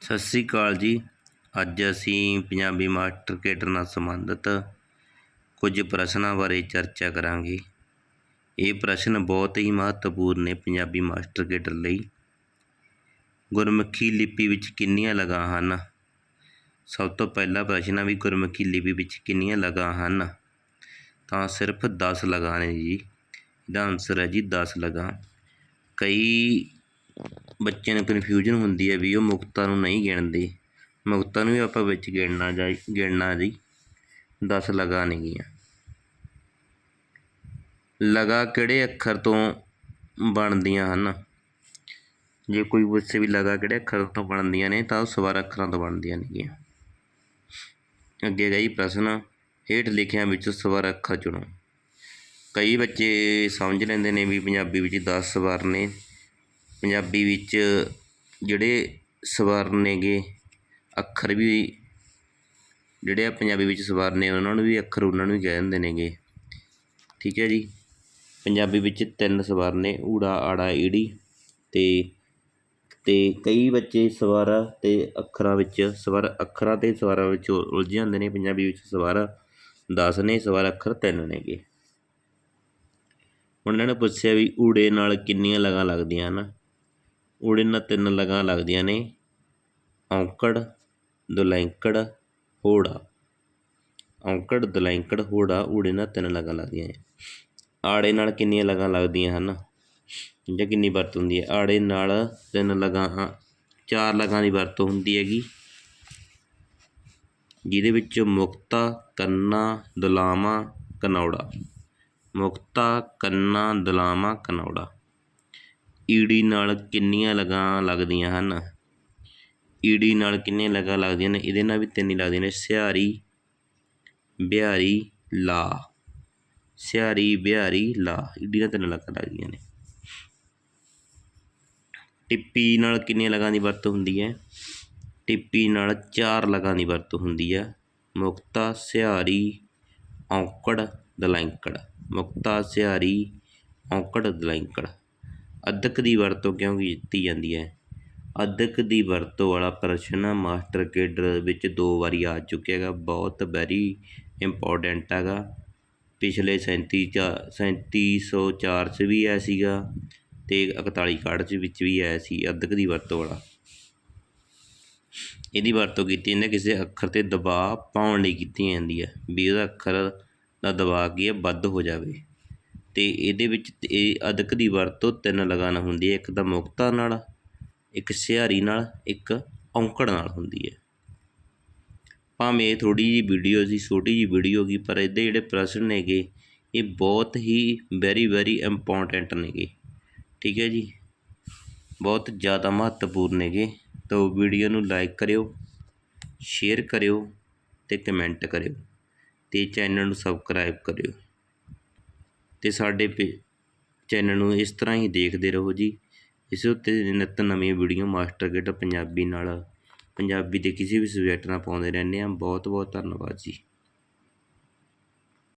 ਸਤਿ ਸ੍ਰੀ ਅਕਾਲ ਜੀ। ਅੱਜ ਅਸੀਂ ਪੰਜਾਬੀ ਮਾਸਟਰ ਕੇਡਰ ਨਾਲ ਸੰਬੰਧਿਤ ਕੁਝ ਪ੍ਰਸ਼ਨਾਂ ਬਾਰੇ ਚਰਚਾ ਕਰਾਂਗੇ। ਇਹ ਪ੍ਰਸ਼ਨ ਬਹੁਤ ਹੀ ਮਹੱਤਵਪੂਰਨ ਨੇ ਪੰਜਾਬੀ ਮਾਸਟਰ ਕੇਡਰ ਲਈ। ਗੁਰਮੁਖੀ ਲਿਪੀ ਵਿੱਚ ਕਿੰਨੀਆਂ ਲਗਾਂ ਹਨ? ਸਭ ਤੋਂ ਪਹਿਲਾ ਪ੍ਰਸ਼ਨ ਹੈ ਵੀ ਗੁਰਮੁਖੀ ਲਿਪੀ ਵਿੱਚ ਕਿੰਨੀਆਂ ਲਗਾਂ ਹਨ? ਤਾਂ ਸਿਰਫ 10 ਲਗਾਂ ਨੇ ਜੀ। ਇਹਦਾ ਆਨਸਰ ਹੈ ਜੀ 10 ਲਗਾਂ। ਕਈ ਬੱਚਿਆਂ ਨੂੰ ਕਨਫਿਊਜ਼ਨ ਹੁੰਦੀ ਹੈ ਵੀ ਉਹ ਮੁਕਤਾਂ ਨੂੰ ਨਹੀਂ ਗਿਣਦੇ। ਮੁਕਤਾਂ ਨੂੰ ਵੀ ਆਪਾਂ ਵਿੱਚ ਗਿਣਨਾ ਜਾਂ ਗਿਣਨਾ ਜੀ। 10 ਲਗਾ ਨੇਗੀਆਂ ਲਗਾ ਕਿਹੜੇ ਅੱਖਰ ਤੋਂ ਬਣਦੀਆਂ ਹਨ? ਜੇ ਕੋਈ ਪੁੱਛੇ ਵੀ ਲਗਾ ਕਿਹੜੇ ਅੱਖਰ ਤੋਂ ਬਣਦੀਆਂ ਨੇ, ਤਾਂ ਉਹ ਸਵਾਰ ਅੱਖਰਾਂ ਤੋਂ ਬਣਦੀਆਂ ਨੇਗੀਆਂ ਅੱਗੇ ਗਈ ਪ੍ਰਸ਼ਨ, ਹੇਠ ਲਿਖਿਆਂ ਵਿੱਚੋਂ ਸਵਰ ਅੱਖਰ ਚੁਣੋ। ਕਈ ਬੱਚੇ ਸਮਝ ਲੈਂਦੇ ਨੇ ਵੀ ਪੰਜਾਬੀ ਵਿੱਚ 10 ਸਵਰ ਨੇ। ਪੰਜਾਬੀ ਵਿੱਚ ਜਿਹੜੇ ਸਵਰ ਨੇਗੇ ਅੱਖਰ ਵੀ ਜਿਹੜੇ ਆ ਪੰਜਾਬੀ ਵਿੱਚ ਸਵਰ ਨੇ, ਉਹਨਾਂ ਨੂੰ ਵੀ ਅੱਖਰ ਉਹਨਾਂ ਨੂੰ ਵੀ ਕਹਿ ਦਿੰਦੇ ਨੇਗੇ। ਠੀਕ ਹੈ ਜੀ? ਪੰਜਾਬੀ ਵਿੱਚ ਤਿੰਨ ਸਵਰ ਨੇ, ਊੜਾ, ਆੜਾ, ਈੜੀ ਅਤੇ ਅਤੇ ਕਈ ਬੱਚੇ ਸਵਰ ਅਤੇ ਅੱਖਰਾਂ ਵਿੱਚ, ਸਵਰ ਅੱਖਰਾਂ ਅਤੇ ਸਵਰਾਂ ਵਿੱਚ ਉਲਝ ਜਾਂਦੇ ਨੇ। ਪੰਜਾਬੀ ਵਿੱਚ ਸਵਰ ਦਸ ਨੇ, ਸਵਰ ਅੱਖਰ ਤਿੰਨ ਨੇਗੇ। ਉਹਨਾਂ ਇਹਨਾਂ ਨੇ ਪੁੱਛਿਆ ਵੀ ਊੜੇ ਨਾਲ ਕਿੰਨੀਆਂ ਲਗਾਂ ਲੱਗਦੀਆਂ ਹਨ? ਊੜੇ ਨਾਲ ਤਿੰਨ ਲਗਾਂ ਲੱਗਦੀਆਂ ਨੇ। ਔਂਕੜ, ਦੁਲੈਂਕੜ, ਹੋੜਾ। ਔਂਕੜ, ਦੁਲੈਂਕੜ, ਹੋੜਾ ਊੜੇ ਨਾਲ ਤਿੰਨ ਲਗਾਂ ਲੱਗਦੀਆਂ ਨੇ। ਆੜੇ ਨਾਲ ਕਿੰਨੀਆਂ ਲਗਾਂ ਲੱਗਦੀਆਂ ਹਨ? ਜਾਂ ਕਿੰਨੀ ਵਰਤੋਂ ਹੁੰਦੀ ਹੈ? ਆੜੇ ਨਾਲ ਤਿੰਨ ਲਗਾਂ ਚਾਰ ਲਗਾਂ ਦੀ ਵਰਤੋਂ ਹੁੰਦੀ ਹੈਗੀ। ਜਿਹਦੇ ਵਿੱਚ ਮੁਕਤਾ, ਕੰਨਾ, ਦੁਲਾਮਾ, ਕਨੌੜਾ। ਮੁਕਤਾ, ਕੰਨਾ, ਦੁਲਾਮਾ, ਕਨੌੜਾ। ਈੜੀ ਨਾਲ ਕਿੰਨੀਆਂ ਲਗਾਂ ਲੱਗਦੀਆਂ ਹਨ? ਈੜੀ ਨਾਲ ਕਿੰਨੀਆਂ ਲਗਾਂ ਲੱਗਦੀਆਂ ਨੇ? ਇਹਦੇ ਨਾਲ ਵੀ ਤਿੰਨ ਹੀ ਲੱਗਦੀਆਂ ਨੇ। ਸਿਹਾਰੀ, ਬਿਹਾਰੀ ਲਾ ਸਿਹਾਰੀ, ਬਿਹਾਰੀ ਲਾ ਈੜੀ ਨਾਲ ਤਿੰਨ ਲਗਾਂ ਲੱਗਦੀਆਂ ਨੇ। ਟਿੱਪੀ ਨਾਲ ਕਿੰਨੀਆਂ ਲਗਾਂ ਦੀ ਵਰਤੋਂ ਹੁੰਦੀ ਹੈ? ਟਿੱਪੀ ਨਾਲ ਚਾਰ ਲਗਾਂ ਦੀ ਵਰਤੋਂ ਹੁੰਦੀ ਹੈ। ਮੁਕਤਾ, ਸਿਹਾਰੀ, ਔਂਕੜ, ਦਲੈਂਕੜ। ਮੁਕਤਾ, ਸਿਹਾਰੀ, ਔਂਕੜ, ਦਲੈਂਕੜ। ਅਧਕ ਦੀ ਵਰਤੋਂ ਕਿਉਂ ਕੀਤੀ ਜਾਂਦੀ ਹੈ? ਅਧਕ ਦੀ ਵਰਤੋਂ ਵਾਲਾ ਪ੍ਰਸ਼ਨ ਮਾਸਟਰ ਕੇਡਰ ਵਿੱਚ ਦੋ ਵਾਰੀ ਆ ਚੁੱਕਿਆ ਹੈਗਾ, ਬਹੁਤ ਵੈਰੀ ਇੰਪੋਰਟੈਂਟ ਹੈਗਾ। ਪਿਛਲੇ 37 ਚਾ 3704 ਚ ਵੀ ਆਇਆ ਸੀਗਾ ਅਤੇ ਇਕਤਾਲੀ ਕਾਹਠ ਚ ਵਿੱਚ ਵੀ ਆਇਆ ਸੀ ਅਧਕ ਦੀ ਵਰਤੋਂ ਵਾਲਾ। ਇਹਦੀ ਵਰਤੋਂ ਕੀਤੀ ਜਾਂਦੀ ਹੈ ਕਿਸੇ ਅੱਖਰ ਤੇ ਦਬਾਅ ਪਾਉਣ ਲਈ ਕੀਤੀ ਜਾਂਦੀ ਹੈ, ਵੀ ਉਹਦਾ ਅੱਖਰ ਦਾ ਦਬਾਅ ਕੀ ਹੈ, ਵੱਧ ਹੋ ਜਾਵੇ। ਅਤੇ ਇਹਦੇ ਵਿੱਚ ਇਹ ਅਦਕ ਦੀ ਵਰਤੋਂ ਤਿੰਨ ਲਗਾਂ ਹੁੰਦੀ ਹੈ, ਇੱਕ ਤਾਂ ਮੁਕਤਾ ਨਾਲ, ਇੱਕ ਸਿਹਾਰੀ ਨਾਲ, ਇੱਕ ਔਂਕੜ ਨਾਲ ਹੁੰਦੀ ਹੈ। ਭਾਵੇਂ ਇਹ ਥੋੜੀ ਜਿਹੀ ਵੀਡੀਓ ਸੀ, ਛੋਟੀ ਜਿਹੀ ਵੀਡੀਓ ਗਈ, ਪਰ ਇਹਦੇ ਜਿਹੜੇ ਪ੍ਰਸ਼ਨ ਨੇਗੇ, ਇਹ ਬਹੁਤ ਹੀ ਵੈਰੀ ਵੈਰੀ ਇੰਪੋਰਟੈਂਟ ਨੇਗੇ। ਠੀਕ ਹੈ ਜੀ? ਬਹੁਤ ਜ਼ਿਆਦਾ ਮਹੱਤਵਪੂਰਨ ਨੇਗੇ। ਤਾਂ ਵੀਡੀਓ ਨੂੰ ਲਾਈਕ ਕਰਿਓ ਸ਼ੇਅਰ ਕਰਿਓ ਤੇ ਕਮੈਂਟ ਕਰਿਓ ਤੇ ਚੈਨਲ ਨੂੰ ਸਬਸਕ੍ਰਾਈਬ ਕਰਿਓ। ਅਤੇ ਸਾਡੇ ਪੇ, ਚੈਨਲ ਨੂੰ ਇਸ ਤਰ੍ਹਾਂ ਹੀ ਦੇਖਦੇ ਰਹੋ ਜੀ। ਇਸ ਉੱਤੇ ਨਿੱਤ ਨਵੀਆਂ ਵੀਡੀਓ ਮਾਸਟਰ ਗੇਟ ਪੰਜਾਬੀ ਨਾਲ, ਪੰਜਾਬੀ ਦੇ ਕਿਸੇ ਵੀ ਸਬਜੈਕਟ ਨਾਲ ਪਾਉਂਦੇ ਰਹਿੰਦੇ ਹਾਂ। ਬਹੁਤ ਬਹੁਤ ਧੰਨਵਾਦ ਜੀ।